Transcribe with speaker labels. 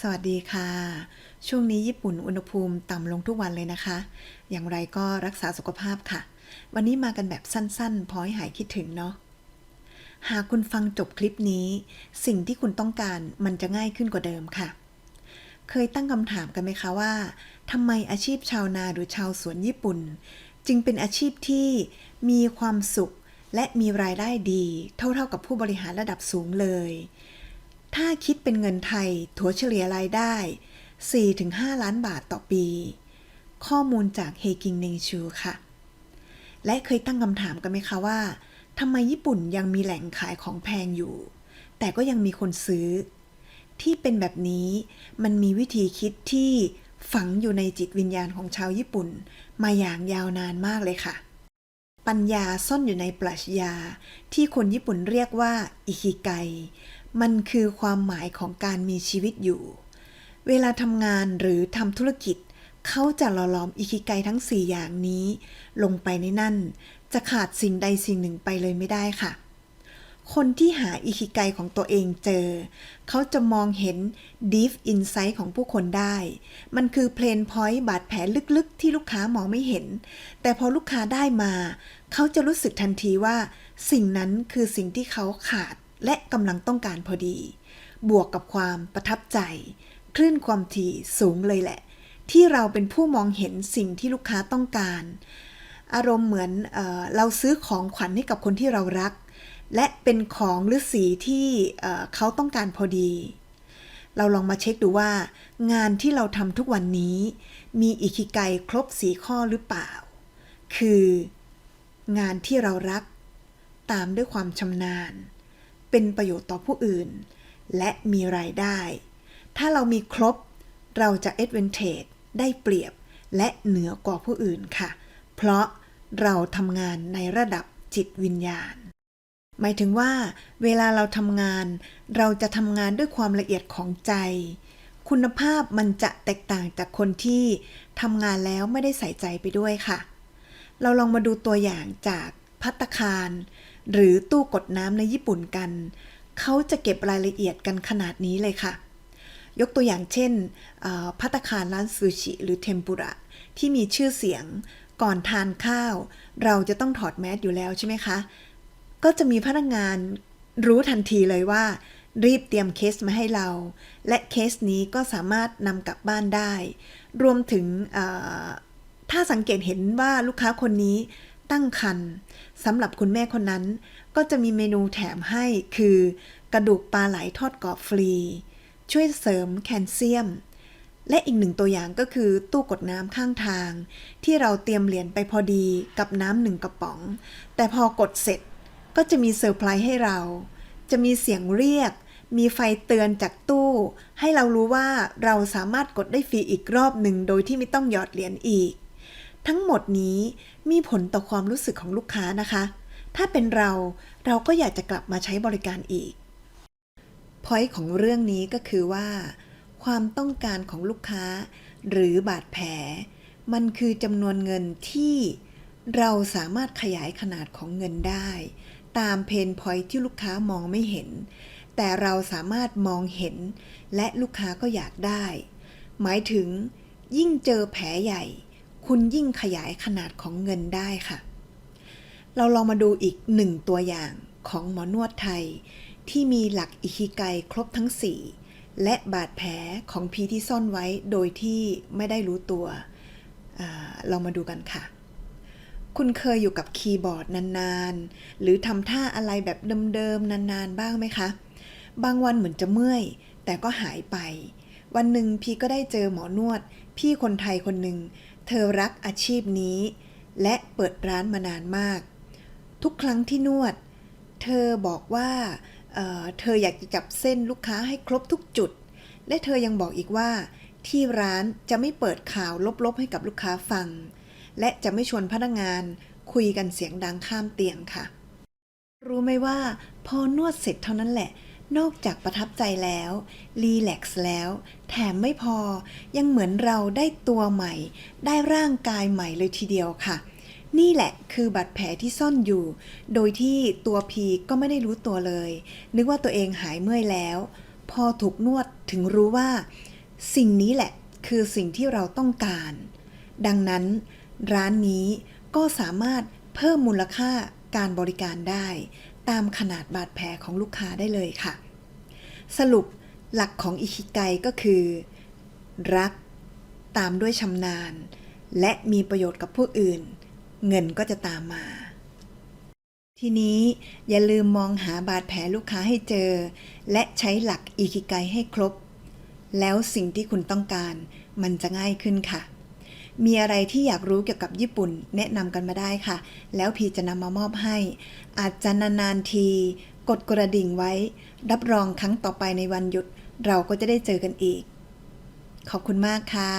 Speaker 1: สวัสดีค่ะ ช่วงนี้ญี่ปุ่นอุณหภูมิต่ำลงทุกวันเลยนะคะ อย่างไรก็รักษาสุขภาพค่ะ วันนี้มากันแบบสั้นๆ พอให้หายคิดถึงเนาะหากคุณฟังจบคลิปนี้ สิ่งที่คุณต้องการมันจะง่ายขึ้นกว่าเดิมค่ะ เคยตั้งคำถามกันไหมคะว่าทำไมอาชีพชาวนาหรือชาวสวนญี่ปุ่น จึงเป็นอาชีพที่มีความสุขและมีรายได้ดี เท่าๆกับผู้บริหารระดับสูงเลย ถ้าคิดเป็นเงินไทยถัวเฉลี่ยรายได้ 4-5 ล้านบาทต่อปี ข้อมูลจากเฮกิงเนงชูค่ะ และเคยตั้งคำถามกันไหมคะว่าทำไมญี่ปุ่นยังมีแหล่งขายของแพงอยู่ แต่ก็ยังมีคนซื้อ ที่เป็นแบบนี้มันมีวิธีคิดที่ฝังอยู่ในจิตวิญญาณของชาวญี่ปุ่น มาอย่างยาวนานมากเลยค่ะ ปัญญาซ่อนอยู่ในปรัชญาที่คนญี่ปุ่นเรียกว่าอิคิไก มันคือความหมายของการมีชีวิตอยู่ เวลาทำงานหรือทำธุรกิจ เขาจะหล่อหลอมอิคิไกทั้ง 4 อย่างนี้ ลงไปในนั่น จะขาดสิ่งใดสิ่งหนึ่งไปเลยไม่ได้ค่ะ คนที่หาอิคิไกของตัวเองเจอ เขาจะมองเห็น deep insight ของผู้คนได้ มันคือเพลนพอยต์บาดแผลลึกๆ ที่ลูกค้ามองไม่เห็น แต่พอลูกค้าได้มา เขาจะรู้สึกทันทีว่า สิ่งนั้นคือสิ่งที่เขาขาด และกำลังต้องการพอดี บวกกับความประทับใจ คลื่นความถี่สูงเลยแหละ ที่เราเป็นผู้มองเห็นสิ่งที่ลูกค้าต้องการ อารมณ์เหมือนเออเราซื้อของขวัญให้กับคนที่เรารัก และเป็นของหรือสีที่เเขาต้องการพอดี เราลองมาเช็คดูว่า งานที่เราทำทุกวันนี้ มีอิคิไกครบสีข้อหรือเปล่า คืองานที่เรารัก ตามด้วยความชำนาญ เป็นประโยชน์ต่อผู้อื่น และมีรายได้ ถ้าเรามีครบเราจะ advantage ได้เปรียบและเหนือกว่าผู้อื่นค่ะ เพราะเราทำงานในระดับจิตวิญญาณ หมายถึงว่า เวลาเราทำงาน เราจะทำงานด้วยความละเอียดของใจ คุณภาพมันจะแตกต่างจากคนที่ทำงานแล้วไม่ได้ใส่ใจไปด้วยค่ะ เราลองมาดูตัวอย่างจากพัตคาร หรือตู้กดน้ำในญี่ปุ่นกัน เขาจะเก็บรายละเอียดกันขนาดนี้เลยค่ะ ยกตัวอย่างเช่นพัตตาคารร้านซูชิหรือเทมปุระที่มีชื่อเสียงก่อนทานข้าว เราจะต้องถอดแมสอยู่แล้วใช่ไหมคะ ก็จะมีพนักงานรู้ทันทีเลยว่า รีบเตรียมเคสมาให้เรา และเคสนี้ก็สามารถนำกลับบ้านได้ รวมถึงถ้าสังเกตเห็นว่าลูกค้าคนนี้ ตั้งครรภ์สำหรับคุณแม่คนนั้น ก็จะมีเมนูแถมให้คือ กระดูกปลาไหลทอดกรอบฟรี ช่วยเสริมแคลเซียม และอีกหนึ่งตัวอย่างก็คือตู้กดน้ำข้างทาง ที่เราเตรียมเหรียญไปพอดีกับน้ำหนึ่งกระป๋อง แต่พอกดเสร็จก็จะมีเซอร์ไพรส์ให้เรา จะมีเสียงเรียก มีไฟเตือนจากตู้ ให้เรารู้ว่าเราสามารถกดได้ฟรีอีกรอบหนึ่งโดยที่ไม่ต้องหยอดเหรียญอีก ทั้งหมดนี้ มีผลต่อความรู้สึกของลูกค้านะคะ ถ้าเป็นเราเราก็อยากจะกลับมาใช้บริการอีกพอยต์ของเรื่องนี้ก็คือว่า ความต้องการของลูกค้า หรือบาดแผล มันคือจำนวนเงินที่เราสามารถขยายขนาดของเงินได้ ตามเพนพอยต์ที่ลูกค้ามองไม่เห็น แต่เราสามารถมองเห็น และลูกค้าก็อยากได้ หมายถึง ยิ่งเจอแผลใหญ่ คุณยิ่งขยายขนาดของเงินได้ค่ะ เราลองมาดูอีกหนึ่งตัวอย่างของหมอนวดไทย ที่มีหลักอิคิไกครบทั้ง 4 และบาดแผลของพีที่ซ่อนไว้โดยที่ไม่ได้รู้ตัวอาลองมาดูกันค่ะ คุณเคยอยู่กับคีย์บอร์ดนานๆ หรือทำท่าอะไรแบบเดิมๆ นานๆ บ้างไหมคะ บางวันเหมือนจะเมื่อย แต่ก็หายไป วันหนึ่งพี่ก็ได้เจอหมอนวด พี่คนไทยคนหนึ่ง เธอรักอาชีพนี้ และเปิดร้านมานานมาก ทุกครั้งที่นวด เธอบอกว่าเเธออยากจะจับเส้นลูกค้าให้ครบทุกจุด และเธอยังบอกอีกว่า ที่ร้านจะไม่เปิดข่าวลบๆให้กับลูกค้าฟัง และจะไม่ชวนพนักงานคุยกันเสียงดังข้ามเตียงค่ะ รู้ไหมว่าพอนวดเสร็จเท่านั้นแหละ นอกจากประทับใจแล้ว รีแลกซ์แล้ว แถมไม่พอ ยังเหมือนเราได้ตัวใหม่ ได้ร่างกายใหม่เลยทีเดียวค่ะ นี่แหละคือบาดแผลที่ซ่อนอยู่ โดยที่ตัวพีก็ไม่ได้รู้ตัวเลย นึกว่าตัวเองหายเมื่อยแล้วพพอถูกนวดถึงรู้ว่า สิ่งนี้แหละคือสิ่งที่เราต้องการ ดังนั้น ร้านนี้ก็สามารถเพิ่มมูลค่าการบริการได้ ตามขนาดบาดแผลของลูกค้าได้เลยค่ะ สรุปหลักของอิคิไกก็คือ รักตามด้วยชำนาญ และมีประโยชน์กับผู้อื่น เงินก็จะตามมา ทีนี้อย่าลืมมองหาบาดแผลลูกค้าให้เจอ และใช้หลักอิคิไกให้ครบ แล้วสิ่งที่คุณต้องการมันจะง่ายขึ้นค่ะ มีอะไรที่อยากรู้เกี่ยวกับญี่ปุ่นแนะนำกันมาได้ค่ะ แล้วพีจะนำมามอบให้ อาจจะนานๆที กดกระดิ่งไว้ รับรองครั้งต่อไปในวันหยุด เราก็จะได้เจอกันอีก ขอบคุณมากค่ะ